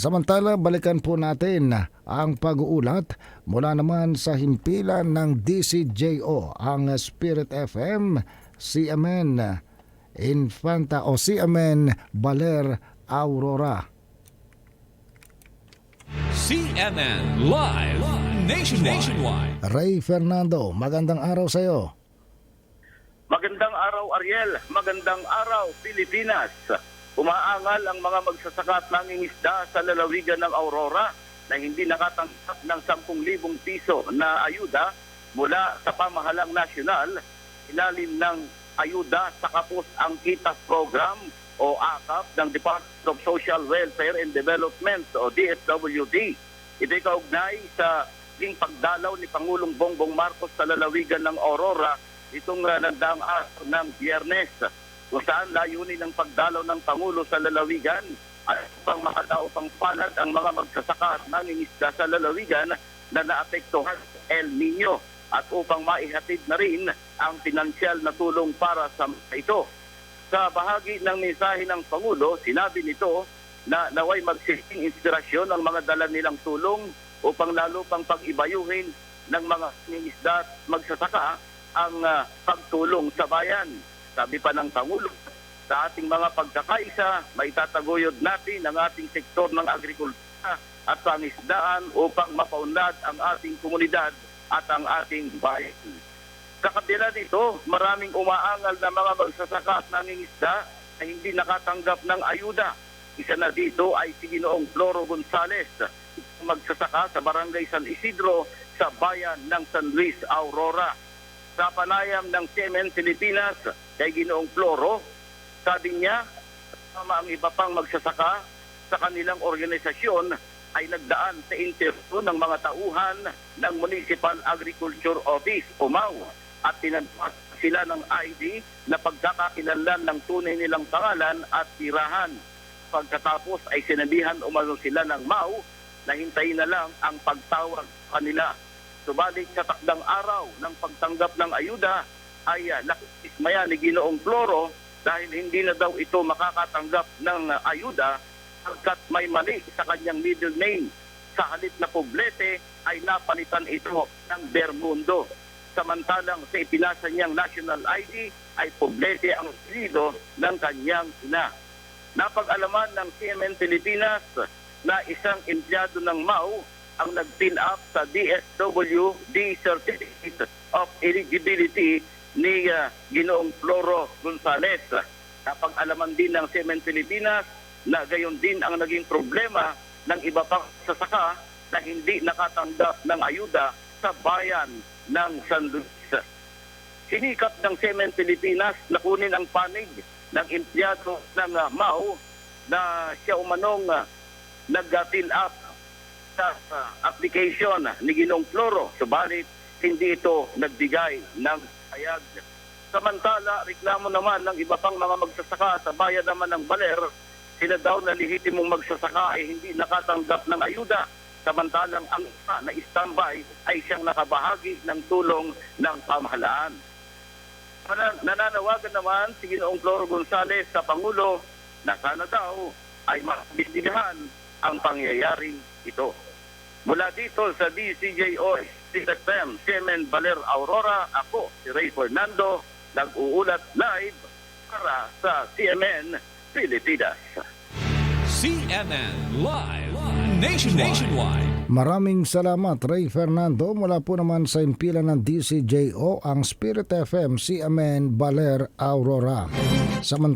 Samantala, balikan po natin ang pag-uulat mula naman sa himpilan ng DCJO, ang Spirit FM, CMN Infanta o CMN Baler Aurora. CNN Live Nationwide. Nationwide. Ray Fernando, magandang araw sa iyo. Magandang araw Ariel, magandang araw Pilipinas. Umaangal ang mga magsasaka at nangingisda sa lalawigan ng Aurora na hindi nakatanggap ng 10,000 piso na ayuda mula sa pamahalang nasyonal ilalim ng ayuda sa kapos ang kita program o AKAP ng Department of Social Welfare and Development o DSWD. Ito'y kaugnay sa ling pagdalaw ni Pangulong Bongbong Marcos sa lalawigan ng Aurora itong uh, nagdaang araw ng biyernes kung saan layunin ng pagdalaw ng Pangulo sa lalawigan at upang makatao pang palad ang mga magsasaka at nangingisda sa lalawigan na naapektuhan El Nino at upang maihatid na rin ang pinansyal na tulong para sa ito. Sa bahagi ng mensahe ng Pangulo, sinabi nito na naway magsilbing inspirasyon ang mga dala nilang tulong upang lalo pang pag-ibayuhin ng mga nangingisda at magsasaka ang ah, pagtulong sa bayan. Sabi pa ng Pangulo, sa ating mga pagkakaisa, may tataguyod natin ang ating sektor ng agrikultura at pangisdaan upang mapaunlad ang ating komunidad at ang ating bayan. Sa kabila nito, maraming umaangal na mga magsasaka at nangingisda na hindi nakatanggap ng ayuda. Isa na dito ay si Ginoong Floro Gonzales, magsasaka sa Barangay San Isidro sa bayan ng San Luis, Aurora. Sa panayam ng Semen Pilipinas kay Ginoong Floro, sabi niya, kasama ang iba pang magsasaka sa kanilang organisasyon ay nagdaan sa interview ng mga tauhan ng Municipal Agriculture Office, UMAW, at tinagpas sila ng ID na pagkakakilanlan ng tunay nilang pangalan at tirahan. Pagkatapos ay sinabihan umano sila ng MAU na hintayin na lang ang pagtawag kanila. Subalit sa takdang araw ng pagtanggap ng ayuda ay uh, nakikismaya ni Ginoong Floro dahil hindi na daw ito makakatanggap ng uh, ayuda pagkat may mali sa kanyang middle name. Sa halip na Poblete ay napalitan ito ng Bermundo. Samantalang sa ipinasa niyang national ID ay Poblete ang apelyido ng kanyang ina. Napag-alaman ng CMN Pilipinas na isang empleyado ng MAU ang nag-fill up sa DSWD Certificate of Eligibility ni uh, Ginoong Floro Gonzales. Napag-alaman din ng CMN Pilipinas na gayon din ang naging problema ng iba pang sasaka na hindi nakatanggap ng ayuda sa bayan ng San Luis. Sinikap ng Semen Pilipinas na kunin ang panig ng empleyado ng uh, MAU na siya umanong uh, nag-fill up sa uh, application ni Ginong Floro. Subalit, hindi ito nagbigay ng payag. Samantala, reklamo naman ng iba pang mga magsasaka sa bayan naman ng Baler, sila daw na lehitimong magsasaka ay hindi nakatanggap ng ayuda. Samantalang ang isa na standby ay siyang nakabahagi ng tulong ng pamahalaan. Nananawagan naman si Ginoong Floro Gonzales sa Pangulo na sana daw ay mabisdigahan ang pangyayaring ito. Mula dito sa DCJO, CFM, Semen Baler Aurora, ako si Ray Fernando, nag-uulat live para sa CMN Pilipinas. CNN Live Nationwide. Nationwide. Maraming salamat Ray Fernando mula po naman sa impila ng DCJO ang Spirit FM CMN Baler Aurora. Samantala